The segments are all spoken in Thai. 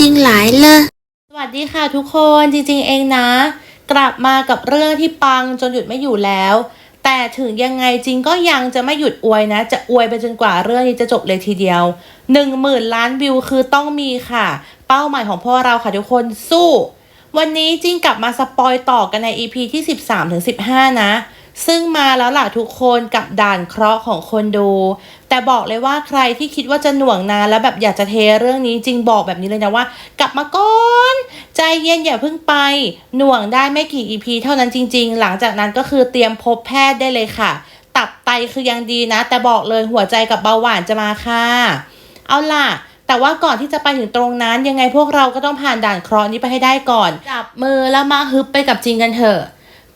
ริง ๆ หลายเลยสวัสดีค่ะทุกคนจริง ๆ เองนะ กลับมากับเรื่องที่ปังจนหยุดไม่อยู่แล้ว แต่ถึงยังไงจริงก็ยังจะไม่หยุดอวยนะ จะอวยไปจนกว่าเรื่องนี้จะจบเลยทีเดียว1 0,000ล้านวิวคือต้องมีค่ะ เป้าหมายของพวกเราค่ะทุกคนสู้ วันนี้จริงกลับมาสปอยต่อกันใน EP ที่ 13ถึง15 นะซึ่งมาแล้วล่ะทุกคนกับด่านเคราะห์ของคนดู แต่บอกเลยว่าใครที่คิดว่าจะหน่วงนานแล้วแบบอยากจะเทเรื่องนี้จริงบอกแบบนี้เลยนะว่า กลับมาก่อนใจเย็นอย่าเพิ่งไป หน่วงได้ไม่กี่ EP เท่านั้นจริง ๆ หลังจากนั้นก็คือเตรียมพบแพทย์ได้เลยค่ะ ตับไตคือยังดีนะ แต่บอกเลยหัวใจกับเบาหวานจะมาค่ะ เอาล่ะแต่ว่าก่อนที่จะไปถึงตรงนั้นยังไงพวกเราก็ต้องผ่านด่านเคราะห์นี้ไปให้ได้ก่อนจับมือแล้วมาฮึบไปกับจริงกันเถอะ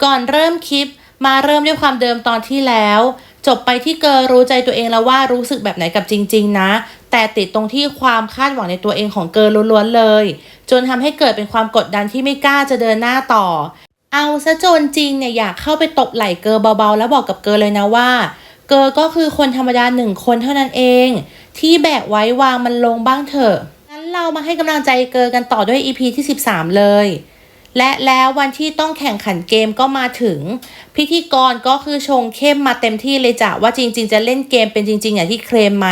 ก่อนเริ่มคลิปมาเริ่มด้วยความเดิมตอนที่แล้ว จบไปที่เกอรู้ใจตัวเองแล้วว่ารู้สึกแบบไหนกับจริง ๆ นะ แต่ติดตรงที่ความคาดหวังในตัวเองของเกอล้วนๆเลย จนทำให้เกิดเป็นความกดดันที่ไม่กล้าจะเดินหน้าต่อ เอาซะจนจริงเนี่ยอยากเข้าไปตบไหล่เกอเบาๆ แล้วบอกกับเกอเลยนะว่า เกอก็คือคนธรรมดาหนึ่งคนเท่านั้นเอง ที่แบกไว้วางมันลงบ้างเถอะงั้นเรามาให้กำลังใจเกอกันต่อด้วย EP ที่ 13 เลย และแล้ววันที่ต้องแข่งขันเกมก็มาถึง พิธีกรก็คือชงเข้มมาเต็มที่เลยจ้ะว่าจริง ๆ จะเล่นเกมเป็นจริง ๆ อย่างที่เคลมไหม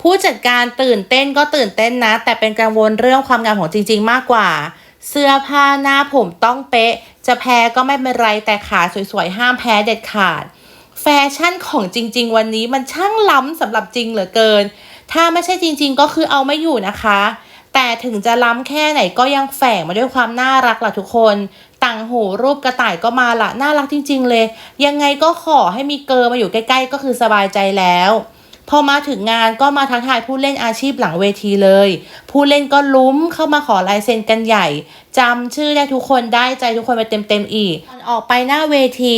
ผู้จัดการตื่นเต้นก็ตื่นเต้นนะ แต่เป็นกังวลเรื่องความงามของจริง ๆ มากกว่า เสื้อผ้าหน้าผมต้องเป๊ะ จะแพ้ก็ไม่เป็นไรแต่ขาสวยๆห้ามแพ้เด็ดขาด แฟชั่นของจริง ๆ วันนี้มันช่างล้ำสำหรับจริงเหลือเกิน ถ้าไม่ใช่จริง ๆ ก็คือเอาไม่อยู่นะคะ แต่ถึงจะล้ำแค่ไหนก็ยังแฝงมาด้วยความน่ารักล่ะทุกคน ต่างหูรูปกระต่ายก็มาละน่ารักจริง ๆ เลย ยังไงก็ขอให้มีเกอร์มาอยู่ใกล้ ๆ ก็คือสบายใจแล้ว พอมาถึงงานก็มาทักทายผู้เล่นอาชีพหลังเวทีเลย ผู้เล่นก็ลุ้มเข้ามาขอลายเซ็นกันใหญ่จำชื่อได้ทุกคนได้ใจทุกคนไปเต็มๆอีกก่อนออกไปหน้าเวที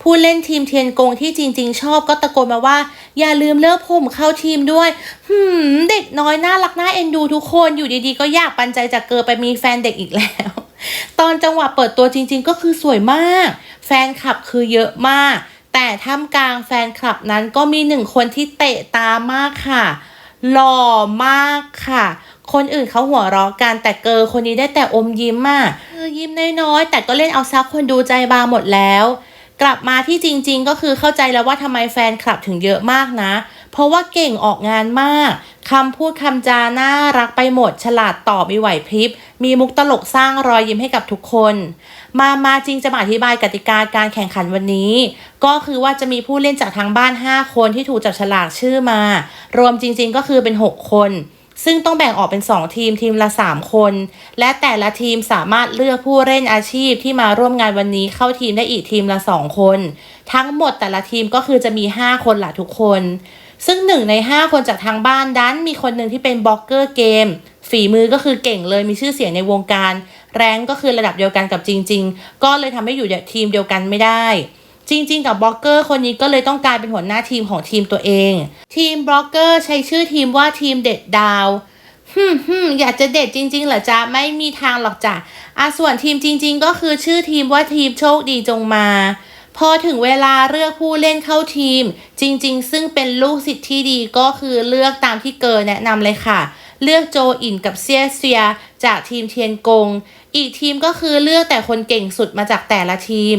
ผู้เล่นทีมเทียนกงที่จริง ๆ ชอบก็ตะโกนมาว่า อย่าลืมเลือกผมเข้าทีมด้วยหืมเด็กน้อยน่ารักน่าเอ็นดูทุกคนอยู่ดีๆ ก็อยากปันใจจากเกิร์ไปมีแฟนเด็กอีกแล้ว ตอนจังหวะเปิดตัวจริง ๆ ก็คือสวยมาก แฟนคลับคือเยอะมาก แต่ท่ามกลางแฟนคลับนั้นก็มีหนึ่งคนที่เตะตามากค่ะหล่อมากค่ะ คนอื่นเขาหัวเราะกันแต่เกอร์คนนี้ได้แต่อมยิ้มอะคือยิ้มน้อยๆ แต่ก็เล่นเอาซักคนดูใจบางหมดแล้ว กลับมาที่จริงๆ ก็คือเข้าใจแล้วว่าทำไมแฟนคลับถึงเยอะมากนะ เพราะว่าเก่งออกงานมากคำพูดคำจาน่ารักไปหมด ฉลาดตอบมีไหวพริบ มีมุกตลกสร้างรอยยิ้มให้กับทุกคน มามาจริงจะมาอธิบายกติกาการแข่งขันวันนี้ ก็คือว่าจะมีผู้เล่นจากทางบ้าน 5 คนที่ถูกจับฉลากชื่อมา รวมจริง ๆ ก็คือเป็น 6 คน ซึ่งต้องแบ่งออกเป็น 2 ทีมทีมละ 3 คน และแต่ละทีมสามารถเลือกผู้เล่นอาชีพที่มาร่วมงานวันนี้เข้าทีมได้อีกทีมละ 2 คน ทั้งหมดแต่ละทีมก็คือจะมี 5 คนหละทุกคน ซึ่งหนึ่งใน 5 คนจากทางบ้านดันมีคนหนึ่งที่เป็นบล็อกเกอร์เกมฝีมือก็คือเก่งเลยมีชื่อเสียงในวงการ แรงก็คือระดับเดียวกันกับจริง ๆ ก็เลยทำให้อยู่ทีมเดียวกันไม่ได้ จริง ๆ กับบล็อกเกอร์คนนี้ก็เลยต้องกลายเป็นหัวหน้าทีมของทีมตัวเอง ทีมบล็อกเกอร์ใช้ชื่อทีมว่าทีมเด็ดดาวฮึมฮึมอยากจะเด็ดจริง ๆ เหรอจ๊ะ ไม่มีทางหรอกจ้ะอะส่วนทีมจริง ๆ ก็คือชื่อทีมว่าทีมโชคดีจงมา พอถึงเวลาเลือกผู้เล่นเข้าทีม จริง ๆ ซึ่งเป็นลูกศิษย์ที่ดีก็คือเลือกตามที่เกิร์แนะนำเลยค่ะ เลือกโจอินกับเซียเซีย จากทีมเทียนกง อีกทีมก็คือเลือกแต่คนเก่งสุดมาจากแต่ละทีม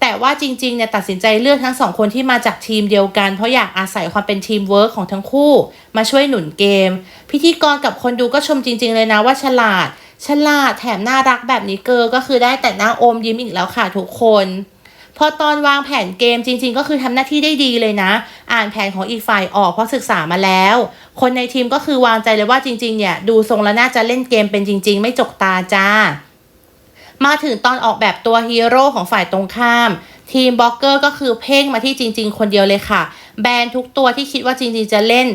แต่ว่าจริงๆเนี่ยตัดสินใจเลือกทั้งสองคนที่มาจากทีมเดียวกัน เพราะอยากอาศัยความเป็นทีมเวิร์กของทั้งคู่ มาช่วยหนุนเกม พิธีกรกับคนดูก็ชมจริง ๆ เลยนะว่าฉลาด ฉลาดแถมน่ารักแบบนี้เกอร์ก็คือได้แต่หน้าอมยิ้มอีกแล้วค่ะทุกคนพอตอนวางแผนเกมจริง ๆ ก็คือทำหน้าที่ได้ดีเลยนะ อ่านแผนของอีกฝ่ายออกเพราะศึกษามาแล้ว คนในทีมก็คือวางใจเลยว่าจริง ๆ เนี่ย ดูทรงแล้วน่าจะเล่นเกมเป็นจริง ๆ ไม่จกตาจ้า มาถึงตอนออกแบบตัวฮีโร่ของฝ่ายตรงข้าม ทีมบล็อกเกอร์ก็คือเพ่งมาที่จริง ๆ คนเดียวเลยค่ะ แบนทุกตัวที่คิดว่าจริง ๆ จะเล่น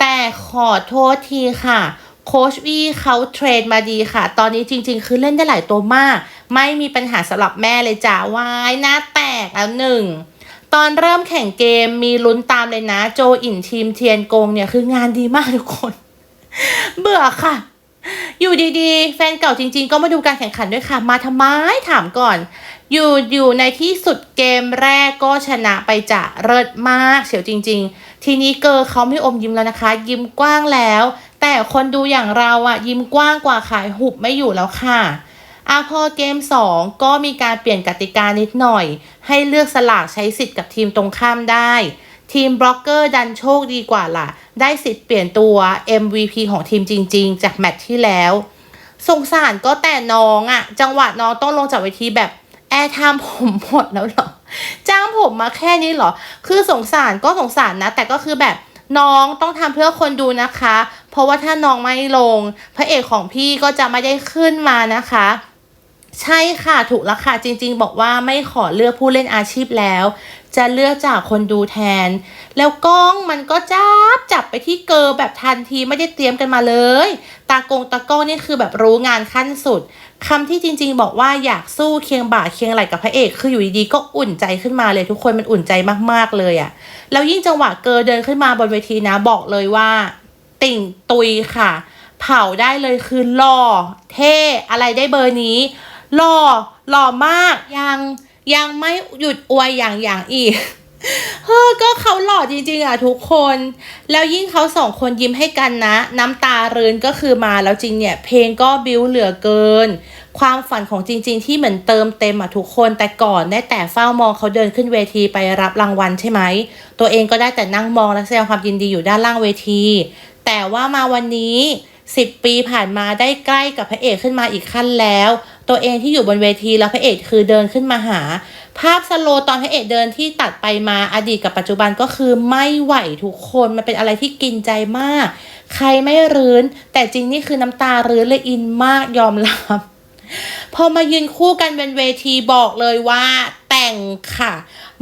แต่ขอโทษทีค่ะโคชวี่เขาเทรดมาดีค่ะ ตอนนี้จริง ๆ คือเล่นได้หลายตัวมาก ไม่มีปัญหาสำหรับแม่เลยจ้าวายหน้าแตกแล้วหนึ่งตอนเริ่มแข่งเกมมีลุ้นตามเลยนะ โจอินทีมเทียนกงเนี่ยคืองานดีมากทุกคน เบื่อค่ะ อยู่ดีๆ แฟนเก่าจริง ๆ ก็มาดูการแข่งขันด้วยค่ะ มาทำไมถามก่อน อยู่อยู่ในที่สุดเกมแรกก็ชนะไปจะเลิศมากเฉียวจริง ๆ ทีนี้เกอร์เขาไม่อมยิ้มแล้วนะคะ ยิ้มกว้างแล้ว แต่คนดูอย่างเราอะยิ้มกว้างกว่าขายหุบไม่อยู่แล้วค่ะอะพอเกม 2 ก็มีการเปลี่ยนกติกานิดหน่อย ให้เลือกสลากใช้สิทธิ์กับทีมตรงข้ามได้ ทีมบล็อกเกอร์ดันโชคดีกว่าล่ะ ได้สิทธิ์เปลี่ยนตัว MVP ของทีมจริง ๆ จากแมตช์ที่แล้วสงสารก็แต่น้องอะจังหวะน้องต้องลงจากเวทีแบบแอร์ไทม์ผมหมดแล้วเหรอ จ้างผมมาแค่นี้เหรอ คือสงสารก็สงสารนะ แต่ก็คือแบบน้องต้องทำเพื่อคนดูนะคะ เพราะว่าถ้าน้องไม่ลง พระเอกของพี่ก็จะไม่ได้ขึ้นมานะคะ ใช่ค่ะถูกแล้วค่ะจริง ๆ บอกว่าไม่ขอเลือกผู้เล่นอาชีพแล้ว จะเลือกจากคนดูแทน แล้วกล้องมันก็จับจับไปที่เกอร์แบบทันทีไม่ได้เตรียมกันมาเลย ตากงตากล้องนี่คือแบบรู้งานขั้นสุดคำที่จริง ๆ บอกว่าอยากสู้เคียงบ่าเคียงไหลกับพระเอก คืออยู่ดีๆก็อุ่นใจขึ้นมาเลย ทุกคนมันอุ่นใจมากๆเลยอะแล้วยิ่งจังหวะเกอร์เดินขึ้นมาบนเวทีนะบอกเลยว่า ติ่งตุยค่ะ เผาได้เลยคือหล่อเท่อะไรได้เบอร์นี้ หล่อหล่อมาก ยังยังไม่หยุดอวยอย่างอย่างอีกเฮ้อก็เขาหล่อจริงๆอะทุกคน แล้วยิ่งเขาสองคนยิ้มให้กันนะ น้ำตาเรินก็คือมาแล้วจริงเนี่ย เพลงก็บิ้วเหลือเกิน ความฝันของจริง ๆ ที่เหมือนเติมเต็มอะทุกคนแต่ก่อนได้แต่เฝ้ามองเขาเดินขึ้นเวทีไปรับรางวัลใช่ไหม ตัวเองก็ได้แต่นั่งมองและแสดงความยินดีอยู่ด้านล่างเวที แต่ว่ามาวันนี้ สิบปีผ่านมาได้ใกล้กับพระเอกขึ้นมาอีกขั้นแล้ว ตัวเองที่อยู่บนเวทีแล้วพระเอกคือเดินขึ้นมาหา ภาพสโลตอนพระเอกเดินที่ตัดไปมาอดีตกับปัจจุบันก็คือไม่ไหวทุกคนมันเป็นอะไรที่กินใจมาก ใครไม่รื้น แต่จริงนี่คือน้ำตารื้นเลยอินมากยอมรับพอมายืนคู่กันเป็นเวทีบอกเลยว่าแต่งค่ะ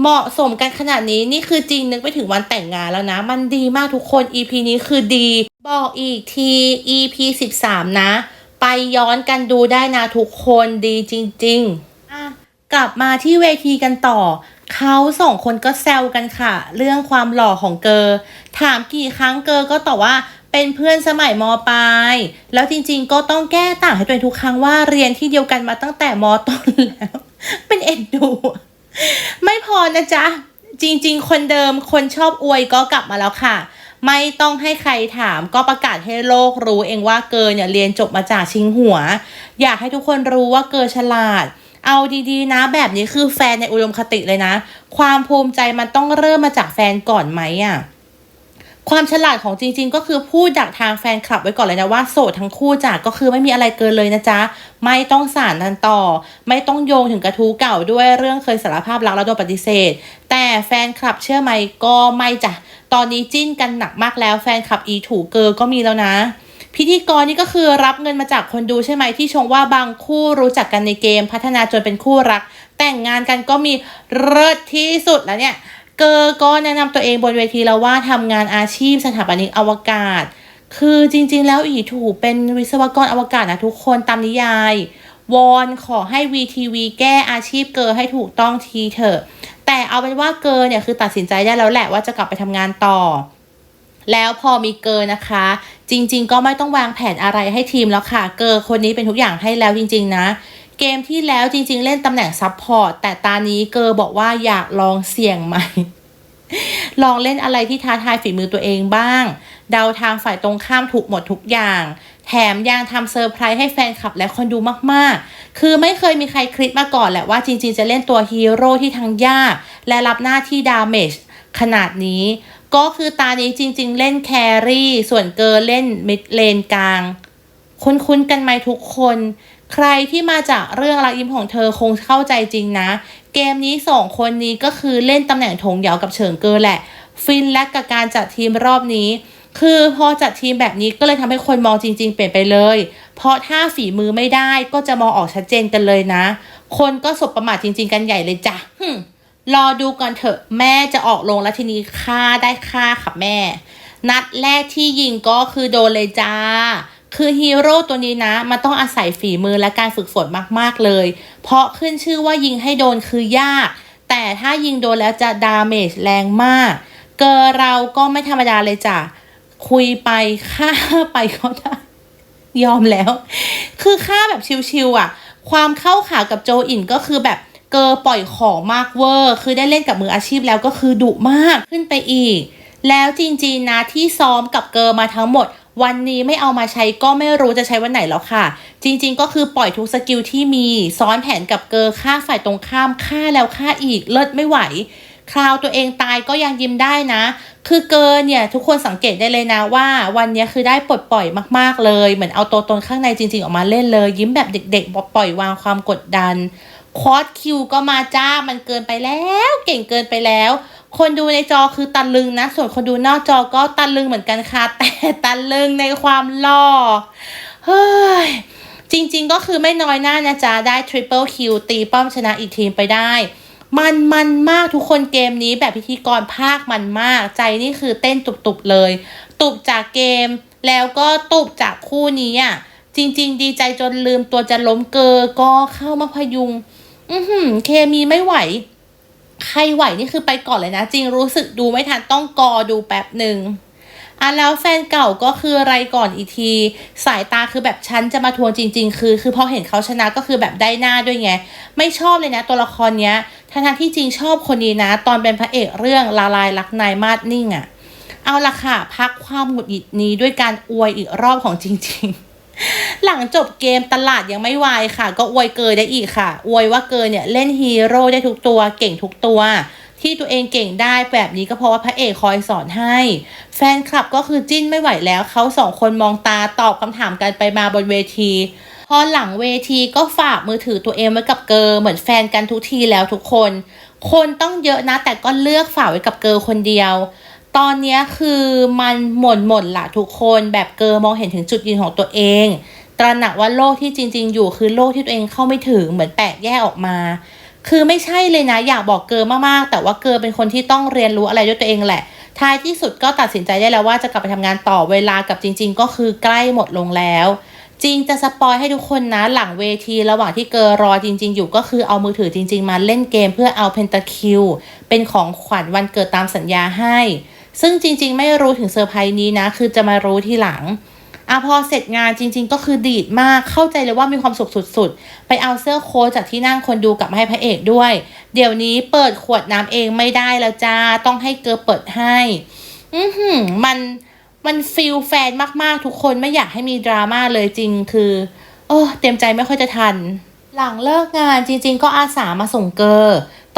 เหมาะสมกันขนาดนี้นี่คือจริงนึกไปถึงวันแต่งงานแล้วนะ มันดีมากทุกคน EP นี้คือดี บอกอีกที EP 13 นะ ไปย้อนกันดูได้นะทุกคนดีจริงๆอะกลับมาที่เวทีกันต่อ เขาสองคนก็แซวกันค่ะ เรื่องความหล่อของเกอถามกี่ครั้งเกอก็ตอบว่าเป็นเพื่อนสมัยมปลาย แล้วจริงๆก็ต้องแก้ต่างให้ตัวเองทุกครั้งว่าเรียนที่เดียวกันมาตั้งแต่มต้นแล้ว เป็นเอ็นดูอะไม่พอนะจ๊ะ จริงๆ คนเดิมคนชอบอวยก็กลับมาแล้วค่ะ ไม่ต้องให้ใครถามก็ประกาศให้โลกรู้เองว่าเกอเนี่ยเรียนจบมาจากชิงหัว อยากให้ทุกคนรู้ว่าเกอฉลาด เอาดีๆนะแบบนี้คือแฟนในอุดมคติเลยนะ ความภูมิใจมันต้องเริ่มมาจากแฟนก่อนไหมอะความฉลาดของจริง ๆ ก็คือพูดดักทางแฟนคลับไว้ก่อนเลยนะว่าโสดทั้งคู่จ้ะก็คือไม่มีอะไรเกินเลยนะจ๊ะ ไม่ต้องสารนันต่อ ไม่ต้องโยงถึงกระทู้เก่าด้วยเรื่องเคยสารภาพรักแล้วโดนปฏิเสธ แต่แฟนคลับเชื่อไหมก็ไม่จ้ะ ตอนนี้จิ้นกันหนักมากแล้วแฟนคลับอีถูเกอร์ก็มีแล้วนะ พิธีกรนี่ก็คือรับเงินมาจากคนดูใช่ไหมที่ชงว่าบางคู่รู้จักกันในเกม พัฒนาจนเป็นคู่รัก แต่งงานกันก็มีเลิศที่สุดแล้วเนี่ย เกอร์ก็แนะนำตัวเองบนเวทีแล้วว่าทำงานอาชีพสถาปนิกอวกาศ คือจริง ๆ แล้วอีถูเป็นวิศวกรอวกาศนะทุกคนตามนิยายวอนขอให้ VTV แก้อาชีพเกอร์ให้ถูกต้องทีเถอะ แต่เอาเป็นว่าเกอร์เนี่ยคือตัดสินใจได้แล้วแหละว่าจะกลับไปทำงานต่อ แล้วพอมีเกอร์นะคะ จริง ๆ ก็ไม่ต้องวางแผนอะไรให้ทีมแล้วค่ะ เกอร์คนนี้เป็นทุกอย่างให้แล้วจริง ๆ นะเกมที่แล้วจริง ๆ เล่นตำแหน่งซับพอร์ตแต่ตานี้เกอร์บอกว่าอยากลองเสี่ยงใหม่ ลองเล่นอะไรที่ท้าทายฝีมือตัวเองบ้าง เดาทางฝ่ายตรงข้ามถูกหมดทุกอย่าง แถมยังทำเซอร์ไพรส์ให้แฟนคลับและคนดูมากๆ คือไม่เคยมีใครคลิปมาก่อนแหละว่าจริงๆ จะเล่นตัวฮีโร่ที่ทั้งยากและรับหน้าที่ดาเมจขนาดนี้ก็คือตานี้จริง ๆ เล่นแครี่ ส่วนเกอร์เล่นมิดเลนกลาง คุ้นๆกันไหมทุกคน ใครที่มาจากเรื่องรักยิ้มของเธอคงเข้าใจจริงนะ เกมนี้สองคนนี้ก็คือเล่นตำแหน่งถงเหยากับเฉิงเกอแหละ ฟินและกับการจัดทีมรอบนี้ คือพอจัดทีมแบบนี้ก็เลยทำให้คนมองจริง ๆ เปลี่ยนไปเลย เพราะถ้าฝีมือไม่ได้ก็จะมองออกชัดเจนกันเลยนะ คนก็สบประมาทจริง ๆ กันใหญ่เลยจ้ะหึ่มรอดูก่อนเถอะแม่จะออกลงแล้วทีนี้ฆ่าได้ฆ่าค่ะแม่ นัดแรกที่ยิงก็คือโดนเลยจ้า คือฮีโร่ตัวนี้นะมันต้องอาศัยฝีมือและการฝึกฝนมากๆเลย เพราะขึ้นชื่อว่ายิงให้โดนคือยาก แต่ถ้ายิงโดนแล้วจะดาเมจแรงมาก เกอร์เราก็ไม่ธรรมดาเลยจ้ะ คุยไปฆ่าไปก็ได้ยอมแล้ว คือฆ่าแบบชิวๆอะ ความเข้าขากับโจอินก็คือแบบเกอร์ปล่อยของมากเวอร์ คือได้เล่นกับมืออาชีพแล้วก็คือดุมากขึ้นไปอีก แล้วจริงๆนะที่ซ้อมกับเกอร์มาทั้งหมด วันนี้ไม่เอามาใช้ก็ไม่รู้จะใช้วันไหนแล้วค่ะ จริงๆก็คือปล่อยทุกสกิลที่มี ซ้อนแผนกับเกอร์ฆ่าฝ่ายตรงข้ามฆ่าแล้วฆ่าอีกเลิศไม่ไหว คราวตัวเองตายก็ยังยิ้มได้นะ คือเกินเนี่ยทุกคนสังเกตได้เลยนะว่า วันนี้คือได้ปลดปล่อยมากๆเลย เหมือนเอาตัวตนข้างในจริง ๆ ออกมาเล่นเลย ยิ้มแบบเด็ก ๆ ปล่อยวางความกดดันคอร์สคิวก็มาจ้ามันเกินไปแล้ว เก่งเกินไปแล้ว คนดูในจอคือตันลึงนะ ส่วนคนดูนอกจอก็ตันลึงเหมือนกันค่ะ แต่ตันลึงในความหล่อเฮ้ยจริง ๆ ก็คือไม่น้อยหน้านะจ๊ะ ได้ทริปเปิลคิวตีป้อมชนะอีกทีมไปได้ มันมันมากทุกคนเกมนี้แบบพิธีกรภาคมันมาก ใจนี่คือเต้นตุบๆเลย ตุบจากเกม แล้วก็ตุบจากคู่นี้อะจริง ๆ ดีใจจนลืมตัวจะล้มเกอก็เข้ามาพยุง อือหือเคมีไม่ไหว ใครไหวนี่คือไปก่อนเลยนะ จริงรู้สึกดูไม่ทันต้องกอดูแป๊บหนึ่งอะแล้วแฟนเก่าก็คืออะไรก่อนอีกที สายตาคือแบบฉันจะมาทวงจริง ๆ คือ คือพอเห็นเขาชนะก็คือแบบได้หน้าด้วยไง ไม่ชอบเลยนะตัวละครเนี้ยทั้งที่จริงชอบคนนี้นะ ตอนเป็นพระเอกเรื่องลาลายรักนายมาดนิ่งอะเอาละค่ะ พักความหงุดหงิดนี้ด้วยการอวยอีกรอบของจริง ๆ หลังจบเกมตลาดยังไม่วายค่ะ ก็อวยเกยได้อีกค่ะ อวยว่าเกยเนี่ยเล่นฮีโร่ได้ทุกตัวเก่งทุกตัว ที่ตัวเองเก่งได้แบบนี้ก็เพราะว่าพระเอกคอยสอนให้ แฟนคลับก็คือจิ้นไม่ไหวแล้วเขาสองคนมองตาตอบคำถามกันไปมาบนเวทีพอหลังเวทีก็ฝากมือถือตัวเองไว้กับเกอเหมือนแฟนกันทุกทีแล้วทุกคน คนต้องเยอะนะ แต่ก็เลือกฝากไว้กับเกอคนเดียว ตอนนี้คือมันหม่นหม่นๆละทุกคนแบบเกอมองเห็นถึงจุดยืนของตัวเอง ตระหนักว่าโลกที่จริง ๆ อยู่คือโลกที่ตัวเองเข้าไม่ถึงเหมือนแตกแยกออกมา คือไม่ใช่เลยนะอยากบอกเกอมากๆ แต่ว่าเกอเป็นคนที่ต้องเรียนรู้อะไรด้วยตัวเองแหละ ท้ายที่สุดก็ตัดสินใจได้แล้วว่าจะกลับไปทำงานต่อเวลากับจริง ๆ ก็คือใกล้หมดลงแล้วจริงจะสปอยให้ทุกคนนะหลังเวทีระหว่างที่เกอรอจริง ๆ อยู่ก็คือเอามือถือจริง ๆ มาเล่นเกมเพื่อเอาเพนตาคิวเป็นของขวัญวันเกิดตามสัญญาให้ ซึ่งจริง ๆ ไม่รู้ถึงเซอร์ไพรส์นี้นะ คือจะมารู้ทีหลัง อะพอเสร็จงานจริง ๆ ก็คือดีดมากเข้าใจเลยว่ามีความสุขสุด ๆ ไปเอาเสื้อโค้ทจากที่นั่งคนดูกลับมาให้พระเอกด้วย เดี๋ยวนี้เปิดขวดน้ำเองไม่ได้แล้วจ้า ต้องให้เกอเปิดให้ อือหือมันมันฟิลแฟนมากๆ ทุกคนไม่อยากให้มีดราม่าเลยจริงคือโอ้เต็มใจไม่ค่อยจะทัน หลังเลิกงานจริง ๆ ก็อาสามาส่งเกอ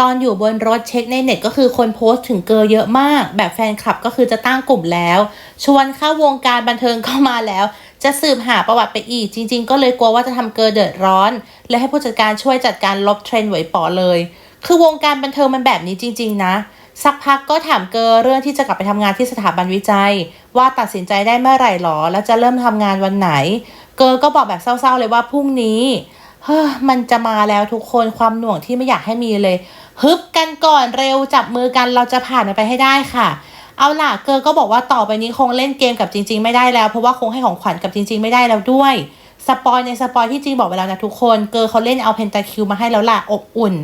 ตอนอยู่บนรถเช็คในเน็ตก็คือคนโพสต์ถึงเกอเยอะมาก แบบแฟนคลับก็คือจะตั้งกลุ่มแล้ว ชวนเข้าวงการบันเทิงเข้ามาแล้ว จะสืบหาประวัติไปอีก จริง ๆ ก็เลยกลัวว่าจะทำเกอเดือดร้อน และให้ผู้จัดการช่วยจัดการลบเทรนด์ไว้ปอเลย คือวงการบันเทิงมันแบบนี้จริง ๆ นะ สักพักก็ถามเกอเรื่องที่จะกลับไปทำงานที่สถาบันวิจัย ว่าตัดสินใจได้เมื่อไหร่หรอ แล้วจะเริ่มทำงานวันไหน เกอก็บอกแบบเศร้าๆเลยว่าพรุ่งนี้เฮ้อมันจะมาแล้วทุกคนความหน่วงที่ไม่อยากให้มีเลย ฮึบกันก่อนเร็วจับมือกันเราจะผ่านมันไปให้ได้ค่ะ เอาล่ะเกอก็บอกว่าต่อไปนี้คงเล่นเกมกับจริง ๆ ไม่ได้แล้ว เพราะว่าคงให้ของขวัญกับจริง ๆ ไม่ได้แล้วด้วยสปอยในสปอยที่จริงบอกไปแล้วนะทุกคน เกอเขาเล่นเอาเพนตาคิวมาให้แล้วล่ะอบอุ่น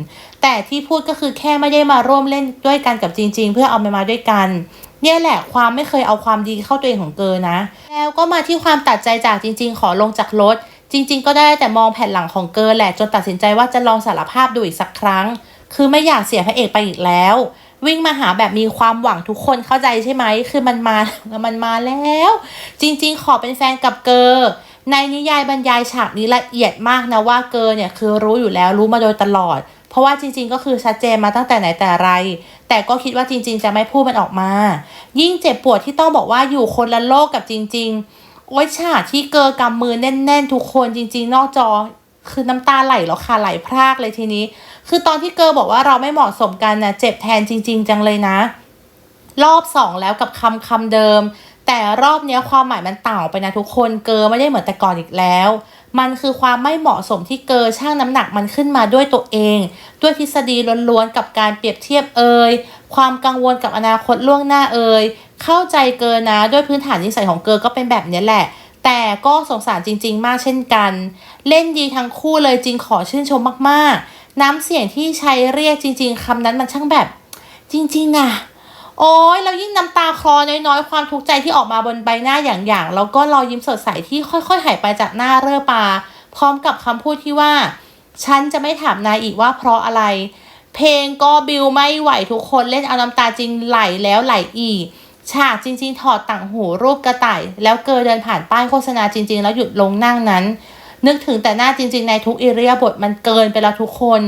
แต่ที่พูดก็คือแค่ไม่ได้มาร่วมเล่นด้วยกันกับจริง ๆ เพื่อเอามามาด้วยกันเนี่ยแหละความไม่เคยเอาความดีเข้าตัวเองของเกอนะ แล้วก็มาที่ความตัดใจจากจริง ๆ ขอลงจากรถ จริง ๆ ก็ได้แต่มองแผ่นหลังของเกอแหละจนตัดสินใจว่าจะลองสารภาพดูอีกสักครั้ง คือไม่อยากเสียพระเอกไปอีกแล้ว วิ่งมาหาแบบมีความหวังทุกคนเข้าใจใช่ไหม คือมันมามันมาแล้ว จริง ๆ ขอเป็นแฟนกับเกอในนิยายบรรยายฉากนี้ละเอียดมากนะว่าเกอเนี่ยคือรู้อยู่แล้วรู้มาโดยตลอด เพราะว่าจริง ๆ ก็คือชัดเจนมาตั้งแต่ไหนแต่ไร แต่ก็คิดว่าจริง ๆ จะไม่พูดมันออกมา ยิ่งเจ็บปวดที่ต้องบอกว่าอยู่คนละโลกกับจริง ๆ โอ๊ยฉากที่เกอกำมือแน่น ๆ ทุกคนจริง ๆ นอกจอ คือน้ำตาไหลแล้วค่ะไหลพรากเลยทีนี้ คือตอนที่เกอร์บอกว่าเราไม่เหมาะสมกันนะเจ็บแทนจริง ๆ จังเลยนะ รอบสองแล้วกับคำคำเดิม แต่รอบนี้ความหมายมันต่างออกไปนะทุกคนเกอร์ไม่ได้เหมือนแต่ก่อนอีกแล้ว มันคือความไม่เหมาะสมที่เกอร์ช่างน้ำหนักมันขึ้นมาด้วยตัวเอง ด้วยทฤษฎีล้วนๆกับการเปรียบเทียบเอ่ยความกังวลกับอนาคตล่วงหน้าเอ่ยเข้าใจเกอร์นะ ด้วยพื้นฐานนิสัยของเกอร์ก็เป็นแบบนี้แหละแต่ก็สงสารจริง ๆ มากเช่นกัน เล่นดีทั้งคู่เลยจริงขอชื่นชมมาก ๆ น้ำเสียงที่ใช้เรียกจริง ๆคำนั้นมันช่างแบบ จริงๆอะโอ้ยแล้วยิ่งน้ำตาคลอน้อยๆ ความทุกข์ใจที่ออกมาบนใบหน้าอย่างๆ แล้วก็รอยยิ้มสดใสที่ค่อยๆ หายไปจากหน้าเร่อปา พร้อมกับคำพูดที่ว่า ฉันจะไม่ถามนายอีกว่าเพราะอะไร เพลงก็บิวไม่ไหวทุกคนเล่นเอาน้ำตาจริงไหลแล้วไหลอีก ฉากจริง ๆ ถอดต่างหูรูปกระต่าย แล้วเกอเดินผ่านป้ายโฆษณาจริง ๆ แล้วหยุดลงนั่งนั้น นึกถึงแต่หน้าจริง ๆ ในทุกอิริยาบถมันเกินไปแล้วทุกคน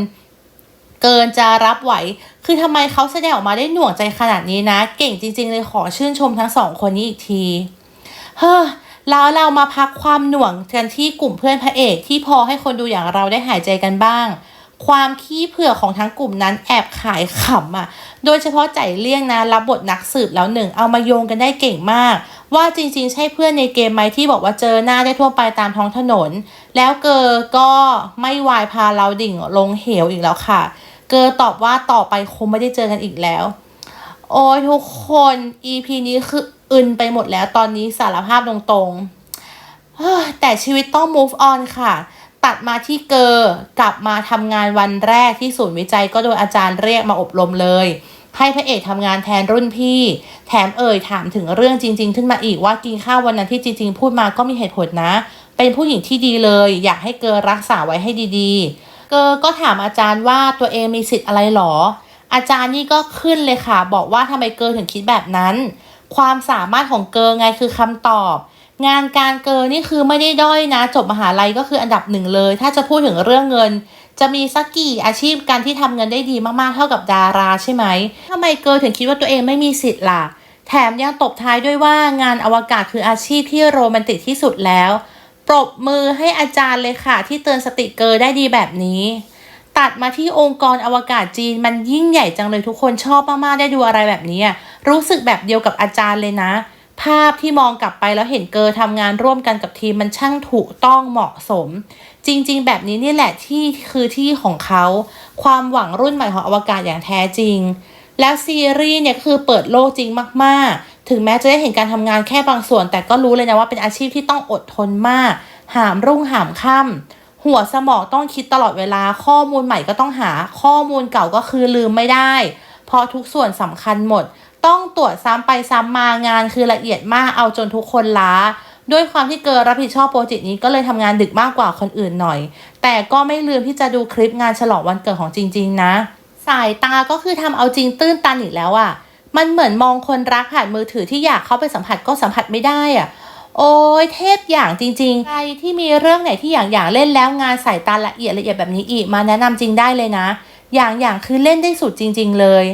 เกินจะรับไหว คือทำไมเขาแสดงออกมาได้หน่วงใจขนาดนี้นะ เก่งจริง ๆ เลยขอชื่นชมทั้งสองคนนี้อีกทีเฮ้อแล้วเรามาพักความหน่วงกันที่กลุ่มเพื่อนพระเอกที่พอให้คนดูอย่างเราได้หายใจกันบ้าง ความขี้เผื่อของทั้งกลุ่มนั้นแอบขายขำอะ โดยเฉพาะใจเลี่ยงนะรับบทนักสืบแล้วหนึ่งเอามาโยงกันได้เก่งมาก ว่าจริงๆ ใช่เพื่อนในเกมไหมที่บอกว่าเจอหน้าได้ทั่วไปตามท้องถนน แล้วเกอก็ไม่วายพาเราดิ่งลงเหวอีกแล้วค่ะ เกอตอบว่าต่อไปคงไม่ได้เจอกันอีกแล้ว โอ้ยทุกคน EP นี้คืออึนไปหมดแล้วตอนนี้สารภาพตรงๆแต่ชีวิตต้อง move on ค่ะ ตัดมาที่เกอกลับมาทำงานวันแรกที่ศูนย์วิจัยก็โดยอาจารย์เรียกมาอบรมเลย ให้พระเอกทำงานแทนรุ่นพี่ แถมเอ่ยถามถึงเรื่องจริง ๆ ขึ้นมาอีกว่ากินข้าววันนั้นที่จริง ๆ พูดมาก็มีเหตุผลนะ เป็นผู้หญิงที่ดีเลย อยากให้เกอรักษาไว้ให้ดีๆ เกอก็ถามอาจารย์ว่าตัวเองมีสิทธิ์อะไรหรอ อาจารย์นี่ก็ขึ้นเลยค่ะ บอกว่าทำไมเกอถึงคิดแบบนั้น ความสามารถของเกอไงคือคำตอบ งานการเกอนี่คือไม่ได้ด้อยนะ จบมหาลัยก็คืออันดับหนึ่งเลย ถ้าจะพูดถึงเรื่องเงิน จะมีสักกี่อาชีพการที่ทำเงินได้ดีมากๆเท่ากับดาราใช่ไหมทำไมเกอถึงคิดว่าตัวเองไม่มีสิทธิ์ล่ะ แถมยังตบท้ายด้วยว่างานอวกาศคืออาชีพที่โรแมนติกที่สุดแล้วปรบมือให้อาจารย์เลยค่ะ ที่เตือนสติเกอได้ดีแบบนี้ ตัดมาที่องค์กรอวกาศจีนมันยิ่งใหญ่จังเลยทุกคนชอบมากๆได้ดูอะไรแบบนี้ รู้สึกแบบเดียวกับอาจารย์เลยนะ ภาพที่มองกลับไปแล้วเห็นเกอทำงานร่วมกันกับทีมมันช่างถูกต้องเหมาะสม จริง ๆ แบบนี้นี่แหละที่คือที่ของเขา ความหวังรุ่นใหม่ของอวกาศอย่างแท้จริง แล้วซีรีส์เนี่ยคือเปิดโลกจริงมากๆ ถึงแม้จะได้เห็นการทำงานแค่บางส่วน แต่ก็รู้เลยนะว่าเป็นอาชีพที่ต้องอดทนมาก หามรุ่งหามค่ำหัวสมองต้องคิดตลอดเวลาข้อมูลใหม่ก็ต้องหาข้อมูลเก่าก็คือลืมไม่ได้ เพราะทุกส่วนสำคัญหมด ต้องตรวจซ้ำไปซ้ำมางานคือละเอียดมากเอาจนทุกคนล้า ด้วยความที่เกิร์รับผิดชอบโปรเจกต์นี้ก็เลยทำงานดึกมากกว่าคนอื่นหน่อย แต่ก็ไม่ลืมที่จะดูคลิปงานฉลองวันเกิดของจริง ๆ นะ สายตาก็คือทำเอาจริงตื้นตันอีกแล้วอะ่ะมันเหมือนมองคนรักผ่านมือถือที่อยากเข้าไปสัมผัสก็สัมผัสไม่ได้อะโอ้ยเทพอย่างจริง ๆ ใครที่มีเรื่องไหนที่อย่างอย่างเล่นแล้วงานสายตาละเอียดละเอียดแบบนี้อีกมาแนะนำจริงได้เลยนะ อย่างอย่างคือเล่นได้สุดจริง ๆ เลย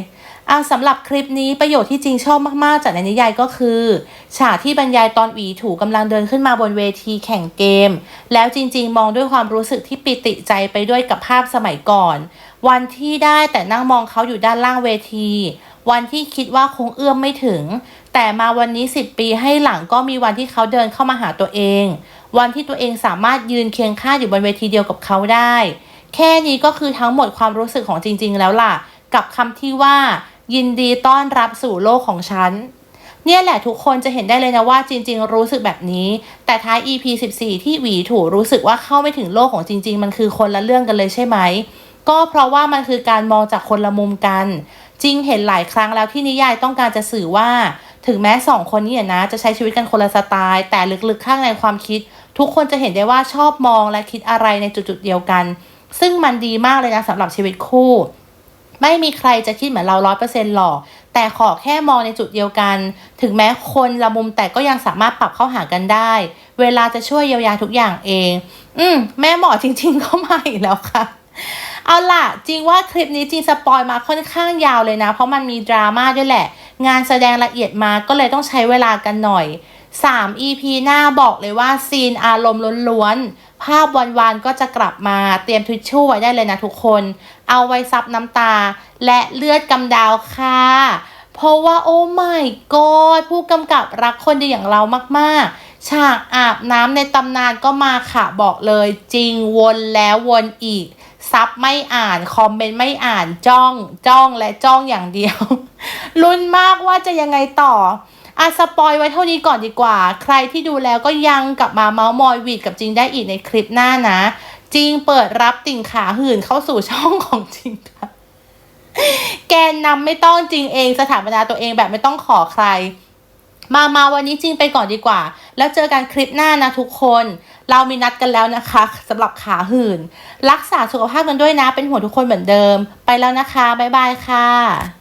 อาสำหรับคลิปนี้ประโยชน์ที่จริงชอบมากๆ จากในนิยายก็คือ ฉากที่บรรยายตอนหวีถูกำลังเดินขึ้นมาบนเวทีแข่งเกม แล้วจริง ๆ มองด้วยความรู้สึกที่ปิติใจไปด้วยกับภาพสมัยก่อน วันที่ได้แต่นั่งมองเขาอยู่ด้านล่างเวที วันที่คิดว่าคงเอื้อมไม่ถึง แต่มาวันนี้ 10 ปีให้หลังก็มีวันที่เขาเดินเข้ามาหาตัวเอง วันที่ตัวเองสามารถยืนเคียงข้างอยู่บนเวทีเดียวกับเขาได้ แค่นี้ก็คือทั้งหมดความรู้สึกของจริง ๆ แล้วล่ะ กับคำที่ว่า ยินดีต้อนรับสู่โลกของฉัน เนี่ยแหละทุกคนจะเห็นได้เลยนะว่าจริง ๆ รู้สึกแบบนี้ แต่ท้าย EP 14 ที่หวีถูรู้สึกว่าเข้าไม่ถึงโลกของจริง ๆ มันคือคนละเรื่องกันเลยใช่ไหม ก็เพราะว่ามันคือการมองจากคนละมุมกัน จริงเห็นหลายครั้งแล้วที่นิยายต้องการจะสื่อว่า ถึงแม้สองคนนี้นะจะใช้ชีวิตกันคนละสไตล์ แต่ลึกๆข้างในความคิด ทุกคนจะเห็นได้ว่าชอบมองและคิดอะไรในจุดๆเดียวกัน ซึ่งมันดีมากเลยนะสำหรับชีวิตคู่ ไม่มีใครจะคิดเหมือนเราร้อยเปอร์เซ็นต์หรอก แต่ขอแค่มองในจุดเดียวกัน ถึงแม้คนละมุมแต่ก็ยังสามารถปรับเข้าหากันได้ เวลาจะช่วยเยียวยาทุกอย่างเอง อืม แม่หมอจริงๆก็มาอีกแล้วค่ะเอาล่ะ จริงว่าคลิปนี้จริงสปอยมาค่อนข้างยาวเลยนะ เพราะมันมีดราม่าด้วยแหละ งานแสดงละเอียดมาก็เลยต้องใช้เวลากันหน่อย 3 EP หน้าบอกเลยว่าซีนอารมณ์ล้วนๆ ภาพวันๆก็จะกลับมาเตรียมทิชชู่ไว้ได้เลยนะทุกคน เอาไว้ซับน้ำตา และเลือดกำดาวค่ะ เพราะว่าโอ้ไม่กอดผู้กำกับรักคนดีอย่างเรามากๆ ฉากอาบน้ำในตำนานก็มาค่ะบอกเลยจริงวนแล้ววนอีกซับไม่อ่าน คอมเมนต์ไม่อ่านจ้อง จ้องและจ้องอย่างเดียว ลุ้นมากว่าจะยังไงต่อ อะสปอยไว้เท่านี้ก่อนดีกว่า ใครที่ดูแล้วก็ยังกลับมาเมาส์มอยวีดกับจริงได้อีกในคลิปหน้านะ จริงเปิดรับติ่งขาหื่นเข้าสู่ช่องของจริงค่ะแกนนำไม่ต้องจริงเองสถาปนาตัวเองแบบไม่ต้องขอใคร มามาวันนี้จริงไปก่อนดีกว่า แล้วเจอกันคลิปหน้านะทุกคน เรามีนัดกันแล้วนะคะสำหรับขาหื่น รักษาสุขภาพกันด้วยนะ เป็นห่วงทุกคนเหมือนเดิม ไปแล้วนะคะ บ๊ายบายค่ะ